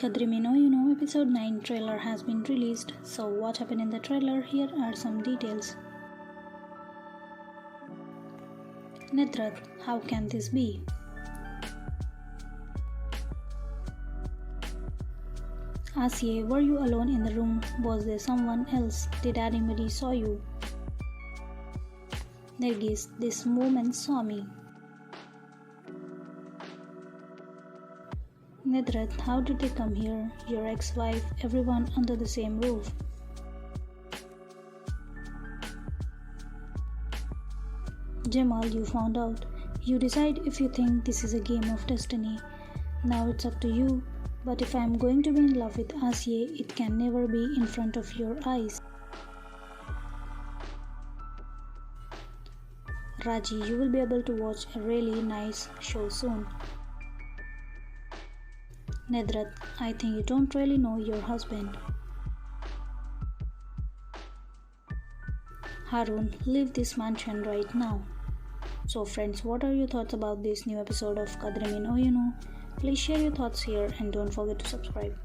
Kadrimi No You Know episode 9 trailer has been released. So, what happened in the trailer? Here are some details. Nidrat, how can this be? Asiye, were you alone in the room? Was there someone else? Did anybody saw you? Nergis, this woman saw me. Nidrat, how did they come here? Your ex-wife, everyone under the same roof. Jamal, you found out. You decide if you think this is a game of destiny. Now it's up to you. But if I'm going to be in love with Asiye, it can never be in front of your eyes. Raji, you will be able to watch a really nice show soon. Nedrat, I think you don't really know your husband. Harun, leave this mansion right now. So, friends, what are your thoughts about this new episode of Kadrimin Oyunu? Please share your thoughts here and don't forget to subscribe.